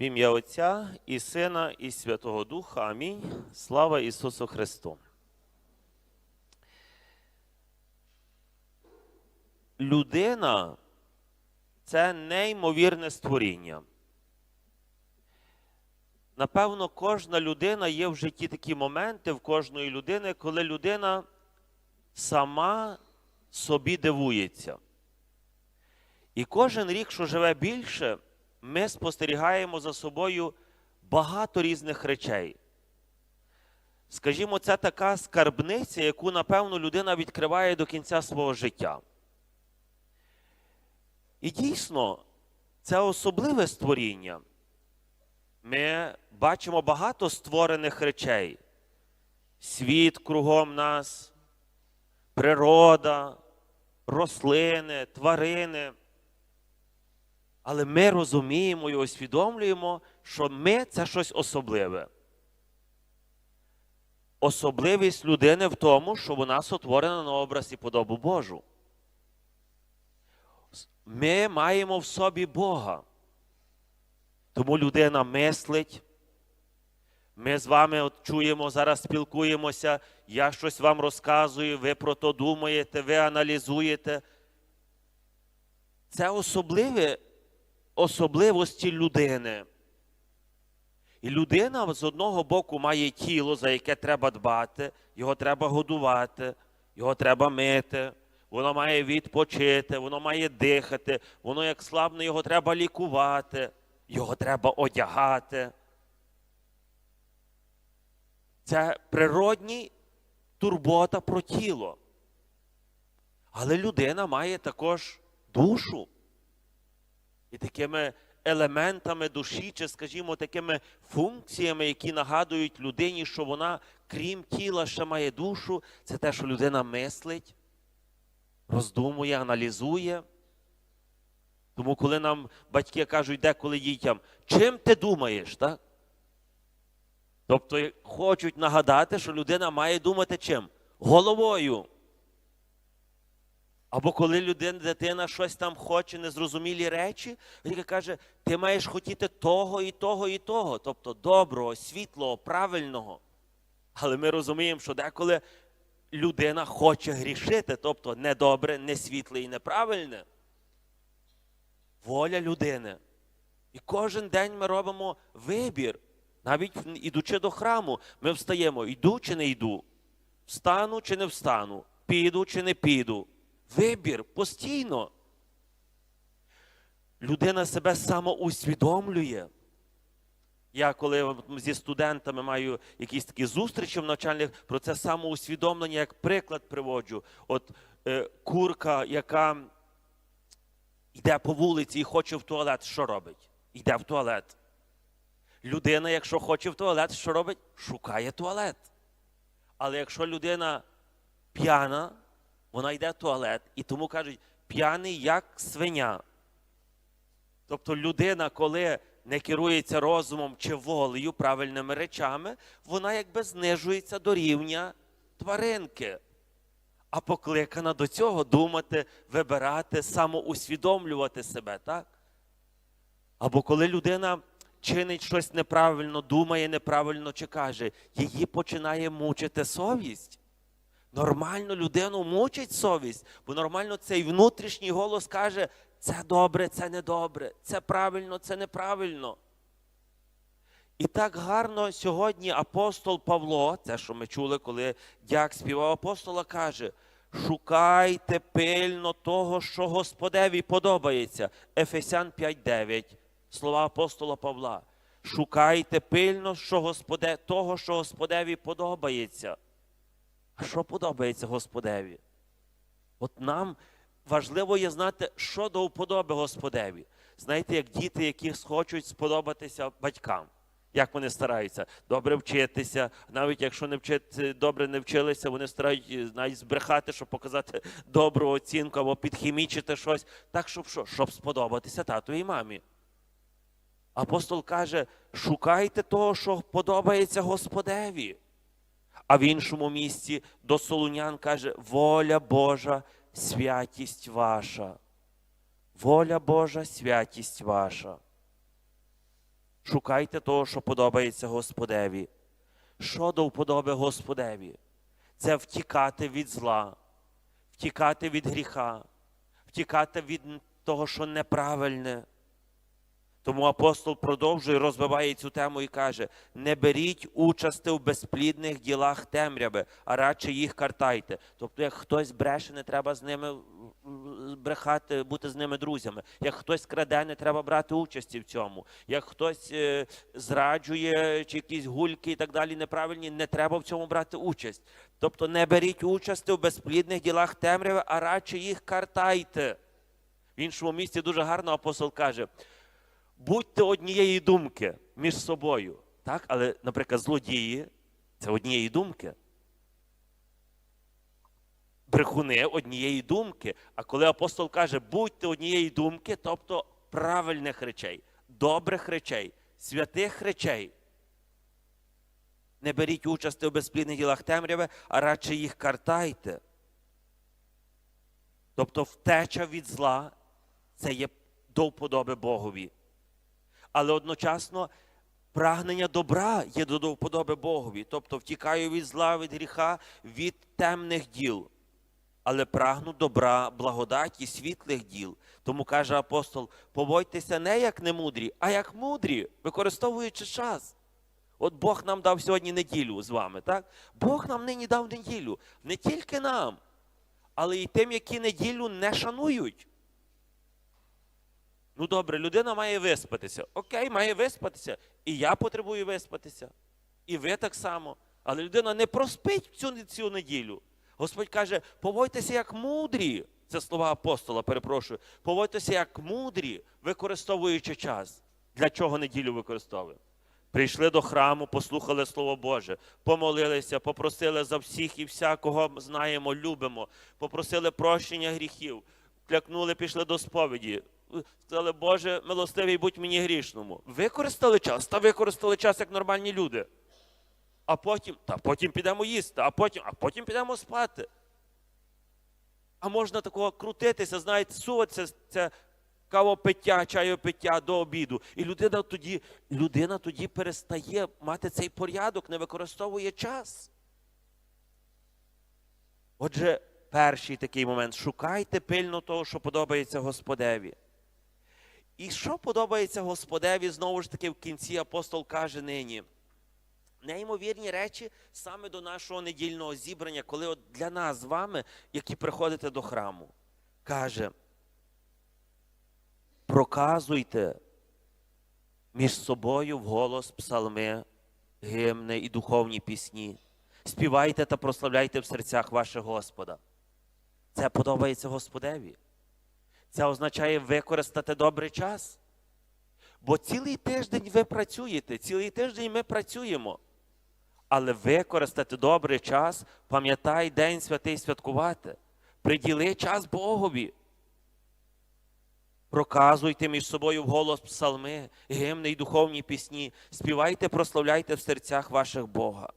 В ім'я Отця і Сина, і Святого Духа. Амінь. Слава Ісусу Христу. Людина це неймовірне створіння. Напевно, кожна людина є в житті такі моменти в кожної людини, коли людина сама собі дивується. І кожен рік, що живе більше, ми спостерігаємо за собою багато різних речей. Скажімо, це така скарбниця, яку, напевно, людина відкриває до кінця свого життя. І дійсно, це особливе створіння. Ми бачимо багато створених речей. Світ кругом нас, природа, рослини, тварини. Але ми розуміємо і усвідомлюємо, що ми це щось особливе. Особливість людини в тому, що вона сотворена на образ і подобу Божу. Ми маємо в собі Бога. Тому людина мислить. Ми з вами от чуємо, зараз спілкуємося, я щось вам розказую, ви про то думаєте, ви аналізуєте. Це особливі особливості людини. І людина з одного боку має тіло, за яке треба дбати, його треба годувати, його треба мити, воно має відпочити, воно має дихати, воно як слабне, його треба лікувати, його треба одягати. Це природній турбота про тіло. Але людина має також душу. І такими елементами душі, чи, скажімо, такими функціями, які нагадують людині, що вона, крім тіла, ще має душу, це те, що людина мислить, роздумує, аналізує. Тому, коли нам батьки кажуть деколи дітям, чим ти думаєш, так? Тобто хочуть нагадати, що людина має думати чим? Головою. Або коли людина, дитина щось там хоче, незрозумілі речі, він каже, ти маєш хотіти того і того, і того, тобто доброго, світлого, правильного. Але ми розуміємо, що деколи людина хоче грішити, тобто недобре, не світле і неправильне. Воля людини. І кожен день ми робимо вибір. Навіть ідучи до храму, ми встаємо, йду чи не йду, встану чи не встану, піду чи не піду. Вибір постійно. Людина себе самоусвідомлює. Я коли зі студентами маю якісь такі зустрічі в навчальних, про це самоусвідомлення як приклад приводжу. От е, курка, яка йде по вулиці і хоче в туалет, що робить? Йде в туалет. Людина, якщо хоче в туалет, що робить? Шукає туалет. Але якщо людина п'яна, вона йде в туалет, і тому кажуть, п'яний як свиня. Тобто людина, коли не керується розумом чи волею, правильними речами, вона якби знижується до рівня тваринки. А покликана до цього думати, вибирати, самоусвідомлювати себе, так? Або коли людина чинить щось неправильно, думає неправильно чи каже, її починає мучити совість. Нормально людину мучить совість, бо нормально цей внутрішній голос каже, це добре, це недобре, це правильно, це неправильно. І так гарно сьогодні апостол Павло, це що ми чули, коли дяк співав апостола, каже: шукайте пильно того, що Господеві подобається. Ефесян 5.9, слова апостола Павла. Шукайте пильно того, що Господеві подобається. А що подобається Господеві? От нам важливо є знати, що до вподоби Господеві. Знаєте, як діти, які хочуть сподобатися батькам, як вони стараються добре вчитися, навіть якщо не вчити, добре не вчилися, вони старають навіть збрехати, щоб показати добру оцінку або підхімічити щось, так, щоб що? Щоб сподобатися тату і мамі. Апостол каже: шукайте того, що подобається Господеві. А в іншому місці до Солунян каже: воля Божа, святість ваша. Воля Божа, святість ваша. Шукайте того, що подобається Господеві. Що до вподоби Господеві? Це втікати від зла, втікати від гріха, втікати від того, що неправильне. Тому апостол продовжує, розвиває цю тему і каже: не беріть участи в безплідних ділах темряви, а радше їх картайте. Тобто, як хтось бреше, не треба з ними брехати, бути з ними друзями. Як хтось краде, не треба брати участі в цьому. Як хтось е, зраджує чи якісь гульки і так далі неправильні, не треба в цьому брати участь. Тобто не беріть участи в безплідних ділах темряви, а радше їх картайте. В іншому місці дуже гарно апостол каже: будьте однієї думки між собою. Так? Але, наприклад, злодії це однієї думки. Брехуни однієї думки. А коли апостол каже, будьте однієї думки, тобто правильних речей, добрих речей, святих речей. Не беріть участі у безплідних ділах темряви, а радше їх картайте. Тобто втеча від зла це є до вподоби Богові. Але одночасно прагнення добра є до вподоби Богові. Тобто втікаю від зла, від гріха, від темних діл. Але прагну добра, благодаті, світлих діл. Тому каже апостол: поводьтеся не як немудрі, а як мудрі, використовуючи час. От Бог нам дав сьогодні неділю з вами, так? Бог нам нині дав неділю. Не тільки нам, але й тим, які неділю не шанують. Ну добре, людина має виспатися. Окей, має виспатися. І я потребую виспатися. І ви так само. Але людина не проспить цю, цю неділю. Господь каже, поводьтеся як мудрі. Це слова апостола, перепрошую. Поводьтеся як мудрі, використовуючи час. Для чого неділю використовуємо? Прийшли до храму, послухали Слово Боже, помолилися, попросили за всіх і всякого знаємо, любимо, попросили прощення гріхів, клякнули, пішли до сповіді. Сказали, Боже, милостивий будь мені грішному. Використали час, та використали час як нормальні люди. А потім, та потім підемо їсти, а потім, а потім підемо спати. А можна такого крутитися, знаєте, суватися це кавопиття, чайопиття до обіду. І людина тоді, людина тоді перестає мати цей порядок, не використовує час. Отже, перший такий момент шукайте пильно того, що подобається Господеві. І що подобається Господеві, знову ж таки, в кінці апостол каже нині. Неймовірні речі саме до нашого недільного зібрання, коли от для нас з вами, які приходите до храму, каже, проказуйте між собою вголос псалми, гімни і духовні пісні. Співайте та прославляйте в серцях ваших Господа. Це подобається Господеві. Це означає використати добрий час. Бо цілий тиждень ви працюєте, цілий тиждень ми працюємо. Але використати добрий час, пам'ятай День святий святкувати. Приділи час Богові. Проказуйте між собою вголос псалми, гімни й духовні пісні, співайте, прославляйте в серцях ваших Бога.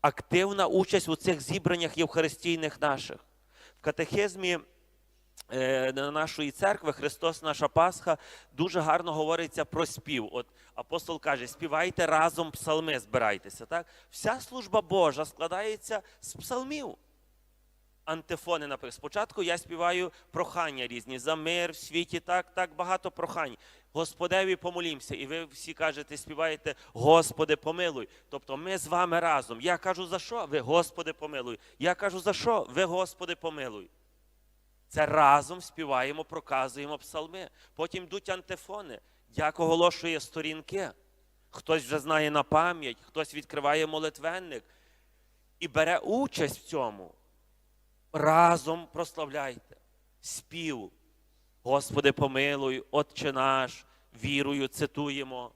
Активна участь у цих зібраннях євхаристійних наших. В катехизмі нашої церкви Христос, наша Пасха, дуже гарно говориться про спів. От апостол каже: співайте разом псалми, збирайтеся. Так? Вся служба Божа складається з псалмів. Антифони, наприклад. Спочатку я співаю прохання різні за мир в світі, так, так багато прохань. Господеві помолімося. І ви всі кажете, співаєте Господи, помилуй. Тобто ми з вами разом. Я кажу за що? Ви Господи помилуй. Я кажу за що? Ви Господи помилуй. Це разом співаємо, проказуємо псалми. Потім йдуть антифони. Як оголошує сторінки. Хтось вже знає на пам'ять, хтось відкриває молитвенник і бере участь в цьому. Разом прославляйте. Спів. Господи, помилуй, Отче наш, вірою цитуємо.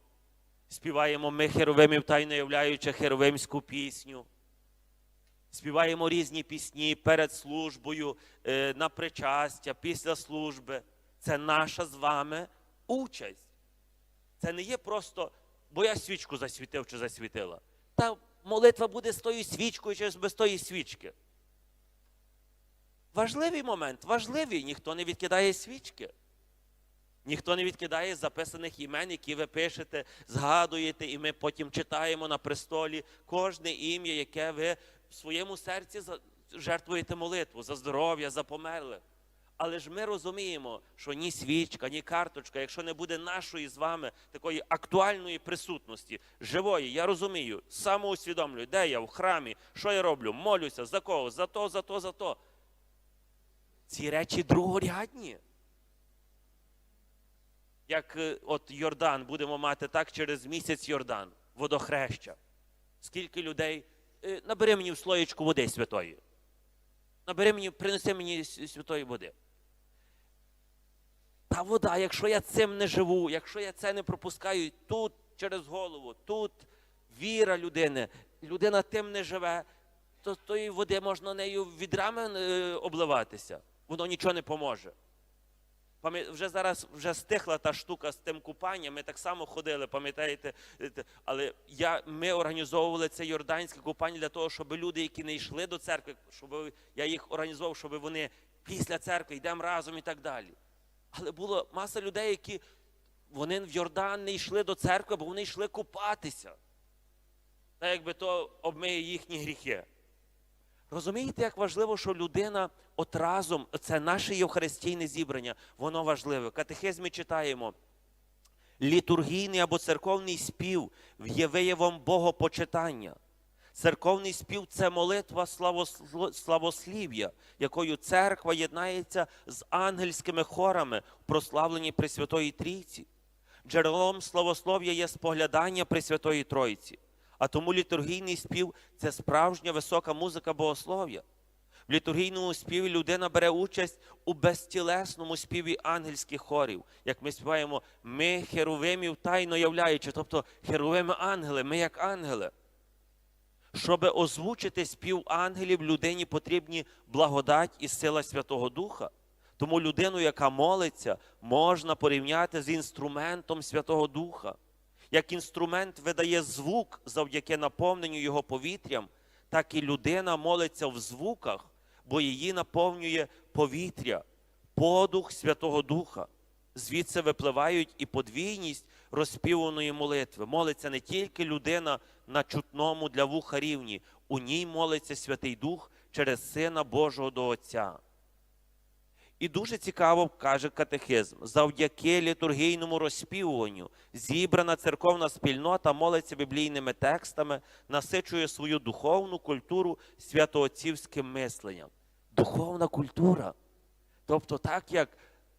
Співаємо ми херовимів тайно являючи херовимську пісню. Співаємо різні пісні перед службою, е, на причастя, після служби. Це наша з вами участь. Це не є просто, бо я свічку засвітив чи засвітила. Та молитва буде з тою свічкою чи без тої свічки. Важливий момент, важливий, ніхто не відкидає свічки. Ніхто не відкидає записаних імен, які ви пишете, згадуєте, і ми потім читаємо на престолі кожне ім'я, яке ви в своєму серці жертвуєте молитву за здоров'я, за померлих. Але ж ми розуміємо, що ні свічка, ні карточка, якщо не буде нашої з вами такої актуальної присутності, живої, я розумію, самоусвідомлюю, де я в храмі, що я роблю, молюся, за кого, за то, за то, за то. Ці речі другорядні. Як е, от Йордан будемо мати так через місяць Йордан, водохреща. Скільки людей. Е, Набери мені в слоєчку води святої. Набери мені, принеси мені святої води. Та вода, якщо я цим не живу, якщо я це не пропускаю тут через голову, тут віра людини, людина тим не живе, то тої води можна нею відрами е, обливатися. Воно нічого не поможе. Вже зараз вже стихла та штука з тим купанням. Ми так само ходили, пам'ятаєте? Е, Але я, ми організовували це йорданське купання для того, щоб люди, які не йшли до церкви, щоб я їх організував, щоб вони після церкви йдемо разом і так далі. Але було маса людей, які вони в Йордан не йшли до церкви, бо вони йшли купатися. Та якби то обмиє їхні гріхи. Розумієте, як важливо, що людина от разом, це наше євхаристійне зібрання, воно важливе. В катехизмі читаємо. Літургійний або церковний спів є виявом богопочитання. Церковний спів це молитва славослів'я, якою церква єднається з ангельськими хорами в прославленні Пресвятої Трійці. Джерелом славослов'я є споглядання Пресвятої Тройці. А тому літургійний спів це справжня висока музика богослов'я. В літургійному співі людина бере участь у безтілесному співі ангельських хорів, як ми співаємо ми херовимів тайно являючи, тобто херовими ангели, ми як ангели. Щоб озвучити спів ангелів, людині потрібні благодать і сила Святого Духа. Тому людину, яка молиться, можна порівняти з інструментом Святого Духа. Як інструмент видає звук завдяки наповненню його повітрям, так і людина молиться в звуках, бо її наповнює повітря, подух Святого Духа. Звідси випливають і подвійність розпіваної молитви. Молиться не тільки людина на чутному для вуха рівні, у ній молиться Святий Дух через Сина Божого до Отця. І дуже цікаво каже катехизм, завдяки літургійному розспівуванню зібрана церковна спільнота молиться біблійними текстами, насичує свою духовну культуру святоотцівським мисленням. Духовна культура. Тобто, так як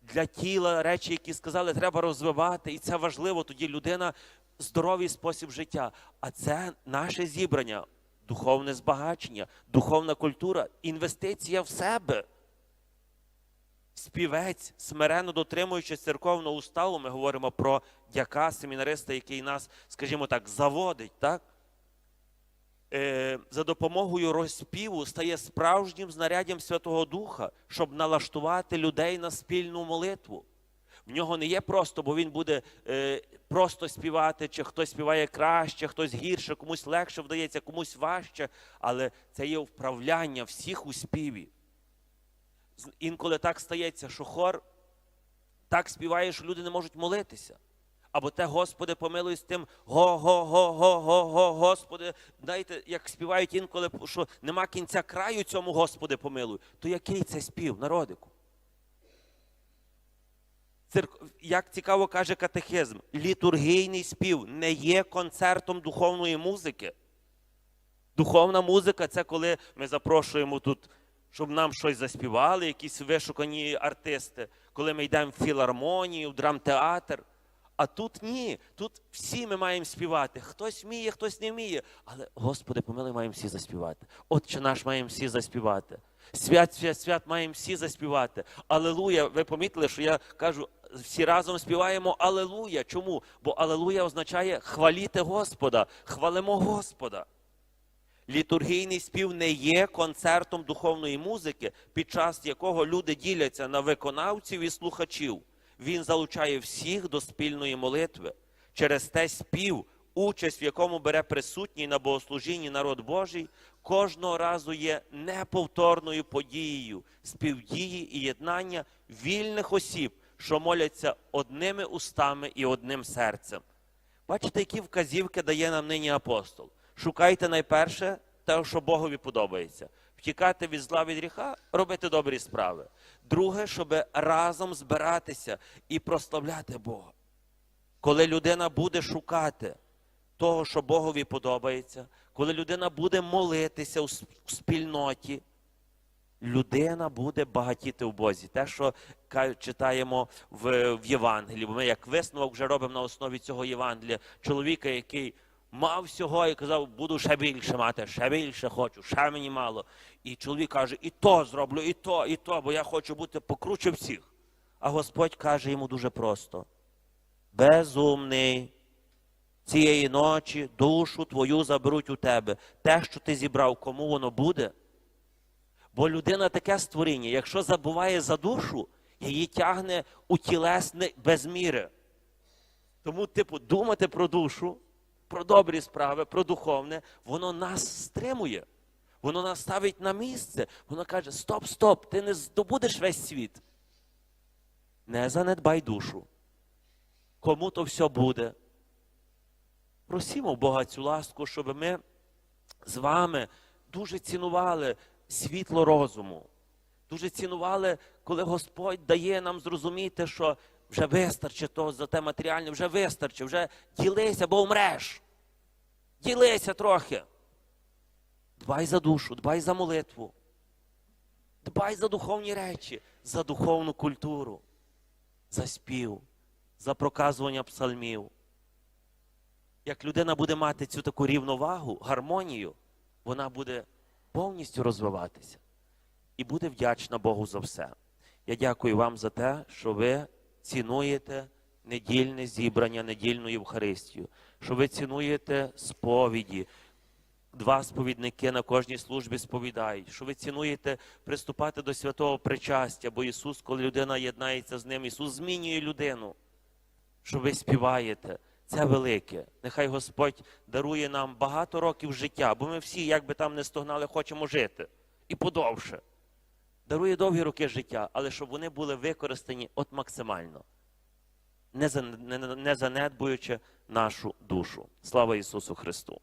для тіла речі, які сказали, треба розвивати, і це важливо, тоді людина здоровий спосіб життя. А це наше зібрання, духовне збагачення, духовна культура, інвестиція в себе співець, смиренно дотримуючись церковного уставу, ми говоримо про дяка, семінариста, який нас, скажімо так, заводить, так? Е, за допомогою розпіву стає справжнім знаряддям Святого Духа, щоб налаштувати людей на спільну молитву. В нього не є просто, бо він буде е, просто співати, чи хтось співає краще, хтось гірше, комусь легше вдається, комусь важче, але це є вправляння всіх у співі. Інколи так стається, що хор так співає, що люди не можуть молитися. Або те, Господи, помилуй з тим го-го-го-го-го-го, Господи. Знаєте, як співають інколи, що нема кінця краю цьому Господи помилуй, то який це спів, народику? Церк... Як цікаво каже катехизм, літургійний спів не є концертом духовної музики. Духовна музика це коли ми запрошуємо тут, щоб нам щось заспівали, якісь вишукані артисти, коли ми йдемо в філармонію, в драмтеатр. А тут ні. Тут всі ми маємо співати. Хтось вміє, хтось не вміє. Але, Господи, помилуй, маємо всі заспівати. Отче наш маємо всі заспівати. Свят, свят, свят маємо всі заспівати. Алелуя. Ви помітили, що я кажу, всі разом співаємо Алелуя. Чому? Бо Алелуя означає хваліти Господа, хвалимо Господа. Літургійний спів не є концертом духовної музики, під час якого люди діляться на виконавців і слухачів. Він залучає всіх до спільної молитви. Через те спів, участь в якому бере присутній на богослужінні народ Божий, кожного разу є неповторною подією співдії і єднання вільних осіб, що моляться одними устами і одним серцем. Бачите, які вказівки дає нам нині апостол. Шукайте найперше те, що Богові подобається. Втікати від зла від гріха, робити добрі справи. Друге, щоб разом збиратися і прославляти Бога. Коли людина буде шукати того, що Богові подобається, коли людина буде молитися у спільноті, людина буде багатіти в Бозі. Те, що читаємо в, в Євангелії, бо ми як висновок вже робимо на основі цього Євангелія чоловіка, який мав всього і казав, буду ще більше мати, ще більше хочу, ще мені мало. І чоловік каже, і то зроблю, і то, і то, бо я хочу бути покруче всіх. А Господь каже йому дуже просто: безумний. Цієї ночі душу твою заберуть у тебе. Те, що ти зібрав, кому воно буде? Бо людина таке створіння, якщо забуває за душу, її тягне у тілесне без міри. Тому, типу, думати про душу, про добрі справи, про духовне, воно нас стримує. Воно нас ставить на місце. Воно каже: стоп, стоп, ти не здобудеш весь світ. Не занедбай душу. Кому то все буде. Просімо Бога цю ласку, щоб ми з вами дуже цінували світло розуму. Дуже цінували, коли Господь дає нам зрозуміти, що вже вистачить того за те матеріальне, вже вистачить, вже ділися, бо умреш. Ділися трохи. Дбай за душу, дбай за молитву. Дбай за духовні речі, за духовну культуру, за спів, за проказування псалмів. Як людина буде мати цю таку рівновагу, гармонію, вона буде повністю розвиватися і буде вдячна Богу за все. Я дякую вам за те, що ви цінуєте недільне зібрання, недільну Євхаристію, що ви цінуєте сповіді. Два сповідники на кожній службі сповідають, що ви цінуєте приступати до святого причастя, бо Ісус, коли людина єднається з ним, Ісус змінює людину що ви співаєте. Це велике. Нехай Господь дарує нам багато років життя, бо ми всі, як би там не стогнали, хочемо жити і подовше. Дарує довгі роки життя, але щоб вони були використані от максимально, не не- не занедбуючи нашу душу. Слава Ісусу Христу!